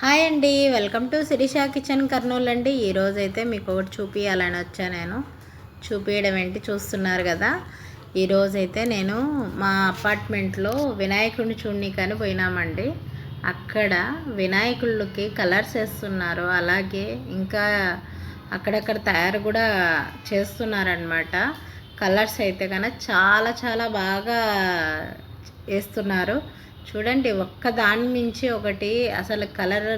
Hi అండి welcome to Sirisha kitchen Kurnool అండి. ఈరోజు అయితే మీకు ఒకటి చూపించాలని వచ్చా నేను. చూపించడం ఏంటి? చూస్తున్నారు కదా. ఈరోజు అయితే నేను మా అపార్ట్మెంట్లో వినాయకుడిని చూడనీకని పోయినామండి. అక్కడ వినాయకుళ్ళకి కలర్స్ వేస్తున్నారు. అలాగే ఇంకా అక్కడక్కడ తయారు కూడా చేస్తున్నారనమాట కలర్స్ అయితే కనుక చాలా చాలా బాగా వేస్తున్నారు. చూడండి ఒక్క దాని మించి ఒకటి అసలు కలర్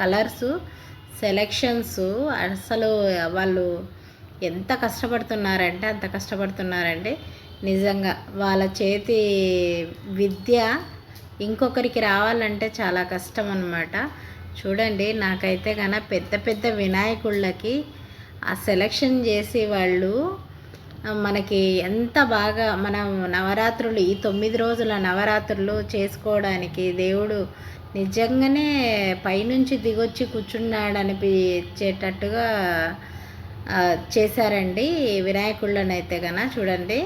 కలర్స్ సెలెక్షన్స్ అసలు వాళ్ళు ఎంత కష్టపడుతున్నారంటే అంత కష్టపడుతున్నారండి. నిజంగా వాళ్ళ చేతి విద్య ఇంకొకరికి రావాలంటే చాలా కష్టం అన్నమాట. చూడండి నాకైతే కన పెద్ద పెద్ద వినాయకుళ్ళకి ఆ సెలెక్షన్ చేసి వాళ్ళు మనకి ఎంత బాగా మనం నవరాత్రులు ఈ తొమ్మిది రోజుల నవరాత్రులు చేసుకోవడానికి దేవుడు నిజంగానే పైనుంచి దిగొచ్చి కూర్చున్నాడు అనిపించేటట్టుగా చేశారండి వినాయకుళ్ళని అయితే కన చూడండి.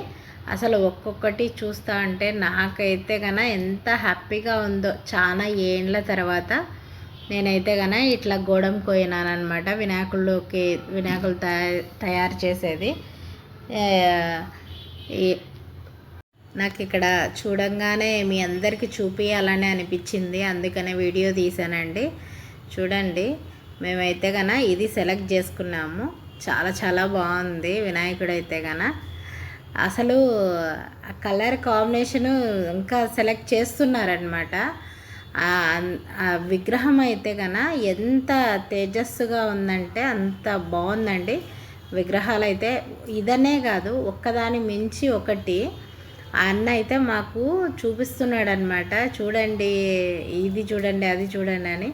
అసలు ఒక్కొక్కటి చూస్తా అంటే నాకైతే కన ఎంత హ్యాపీగా ఉందో. చాలా ఏండ్ల తర్వాత నేనైతే కన ఇట్లా గోడం పోయినానమాట వినాయకుళ్ళకి వినాయకులు తయారు చేసేది. నాకు ఇక్కడ చూడంగానే మీ అందరికీ చూపించాలని అనిపించింది. అందుకనే వీడియో తీసానండి. చూడండి మేమైతే కన ఇది సెలెక్ట్ చేసుకున్నాము. చాలా చాలా బాగుంది వినాయకుడు అయితే కన అసలు కలర్ కాంబినేషను ఇంకా సెలెక్ట్ చేస్తున్నారనమాట ఆ విగ్రహం అయితే కన ఎంత తేజస్సుగా ఉందంటే అంత బాగుందండి. విగ్రహాలు అయితే ఇదనే కాదు ఒక్కదాని మించి ఒకటి. ఆ అన్న అయితే మాకు చూపిస్తున్నాడు అనమాట చూడండి ఇది చూడండి అది చూడండి అని.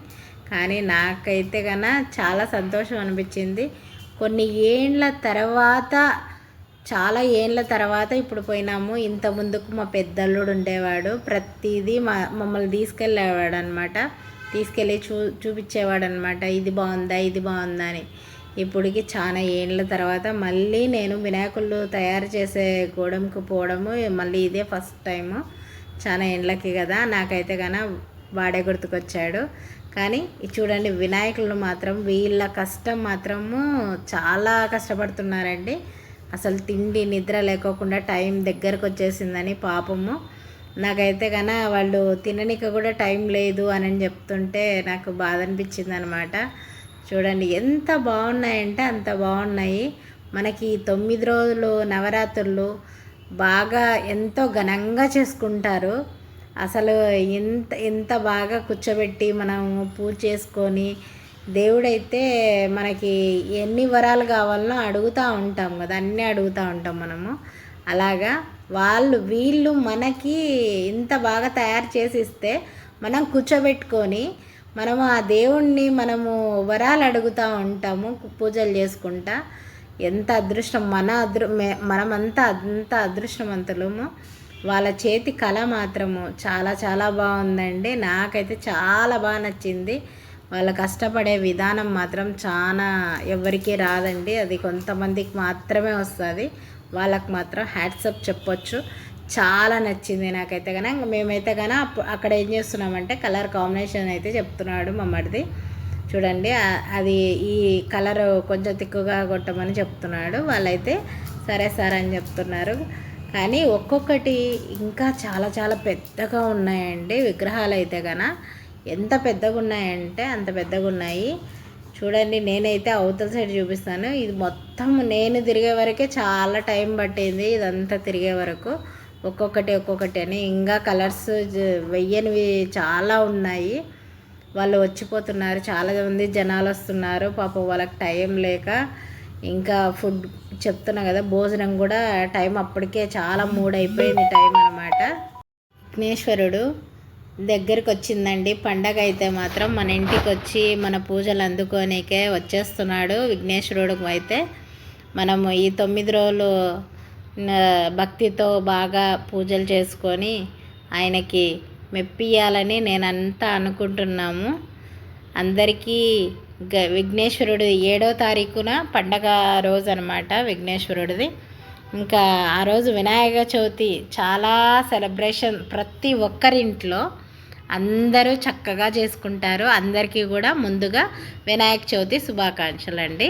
కానీ నాకైతే కన్నా చాలా సంతోషం అనిపించింది. కొన్ని ఏండ్ల తర్వాత చాలా ఏండ్ల తర్వాత ఇప్పుడు పోయినాము. ఇంత ముందుకు మా పెద్దల్లుడు ఉండేవాడు. ప్రతిదీ మా మమ్మల్ని తీసుకెళ్ళేవాడు అనమాట తీసుకెళ్ళి చూ చూపించేవాడు అనమాట ఇది బాగుందా ఇది బాగుందా అని. ఇప్పటికి చాలా ఏళ్ళ తర్వాత మళ్ళీ నేను వినాయకుళ్ళు తయారు చేసే గోడంకు పోవడము మళ్ళీ ఇదే ఫస్ట్ టైము. చాలా ఏండ్లకి కదా నాకైతే కన వాడే గుర్తుకొచ్చాడు. కానీ చూడండి వినాయకులు మాత్రం వీళ్ళ కష్టం మాత్రము చాలా కష్టపడుతున్నారండి. అసలు తిండి నిద్ర లేకోకుండా టైం దగ్గరకు వచ్చేసిందని పాపము. నాకైతే కన వాళ్ళు తిననిక కూడా టైం లేదు అని చెప్తుంటే నాకు బాధ అనిపించింది అనమాట చూడండి ఎంత బాగున్నాయంటే అంత బాగున్నాయి. మనకి తొమ్మిది రోజులు నవరాత్రులు బాగా ఎంతో ఘనంగా చేసుకుంటారు. అసలు ఎంత ఎంత బాగా కూర్చోబెట్టి మనం పూజ చేసుకొని దేవుడైతే మనకి ఎన్ని వరాలు కావాలనో అడుగుతూ ఉంటాం కదా అన్నీ అడుగుతూ ఉంటాం మనము. అలాగా వాళ్ళు వీళ్ళు మనకి ఇంత బాగా తయారు చేసి ఇస్తే మనం కూర్చోబెట్టుకొని మనము ఆ దేవుణ్ణి మనము వరాలు అడుగుతూ ఉంటాము పూజలు చేసుకుంటా. ఎంత అదృష్టం మన అదృ మనమంతా అంత అదృష్టవంతులము. వాళ్ళ చేతి కళ మాత్రము చాలా చాలా బాగుందండి. నాకైతే చాలా బాగా నచ్చింది. వాళ్ళ కష్టపడే విధానం మాత్రం చాలా ఎవరికీ రాదండి. అది కొంతమందికి మాత్రమే వస్తుంది. వాళ్ళకి మాత్రం హ్యాట్సప్ చెప్పొచ్చు. చాలా నచ్చింది నాకైతే కానీ మేమైతే కానీ అక్కడ ఏం చేస్తున్నామంటే కలర్ కాంబినేషన్ అయితే చెప్తున్నాడు మమ్మడిది చూడండి అది ఈ కలర్ కొంచెం తిక్కుగా కొట్టమని చెప్తున్నాడు. వాళ్ళైతే సరే సరే అని చెప్తున్నారు. కానీ ఒక్కొక్కటి ఇంకా చాలా చాలా పెద్దగా ఉన్నాయండి విగ్రహాలు అయితే కన ఎంత పెద్దగా ఉన్నాయంటే అంత పెద్దగా ఉన్నాయి. చూడండి నేనైతే అవతల సైడ్ చూపిస్తాను. ఇది మొత్తం నేను తిరిగే వరకే చాలా టైం పట్టింది ఇదంతా తిరిగే వరకు. ఒక్కొక్కటి ఒక్కొక్కటి అని. ఇంకా కలర్స్ వెయ్యనివి చాలా ఉన్నాయి. వాళ్ళు వచ్చిపోతున్నారు. చాలా మంది జనాలు వస్తున్నారు. పాపం వాళ్ళకి టైం లేక. ఇంకా ఫుడ్ చెప్తున్నా కదా భోజనం కూడా టైం అప్పటికే చాలా మూడైపోయింది టైం అనమాట విఘ్నేశ్వరుడు దగ్గరికి వచ్చిందండి పండగ అయితే మాత్రం మన ఇంటికి వచ్చి మన పూజలు అందుకోనికే వచ్చేస్తున్నాడు విఘ్నేశ్వరుడు అయితే. మనము ఈ తొమ్మిది రోజులు భక్తితో బాగా పూజలు చేసుకొని ఆయనకి మెప్పియాలని నేను అంతా అనుకుంటున్నాము. అందరికీ విఘ్నేశ్వరుడు ఏడో తారీఖున పండగ రోజు అనమాట విఘ్నేశ్వరుడిది. ఇంకా ఆ రోజు వినాయక చవితి చాలా సెలబ్రేషన్ ప్రతి ఒక్కరింట్లో అందరూ చక్కగా చేసుకుంటారు. అందరికీ కూడా ముందుగా వినాయక చవితి శుభాకాంక్షలు అండి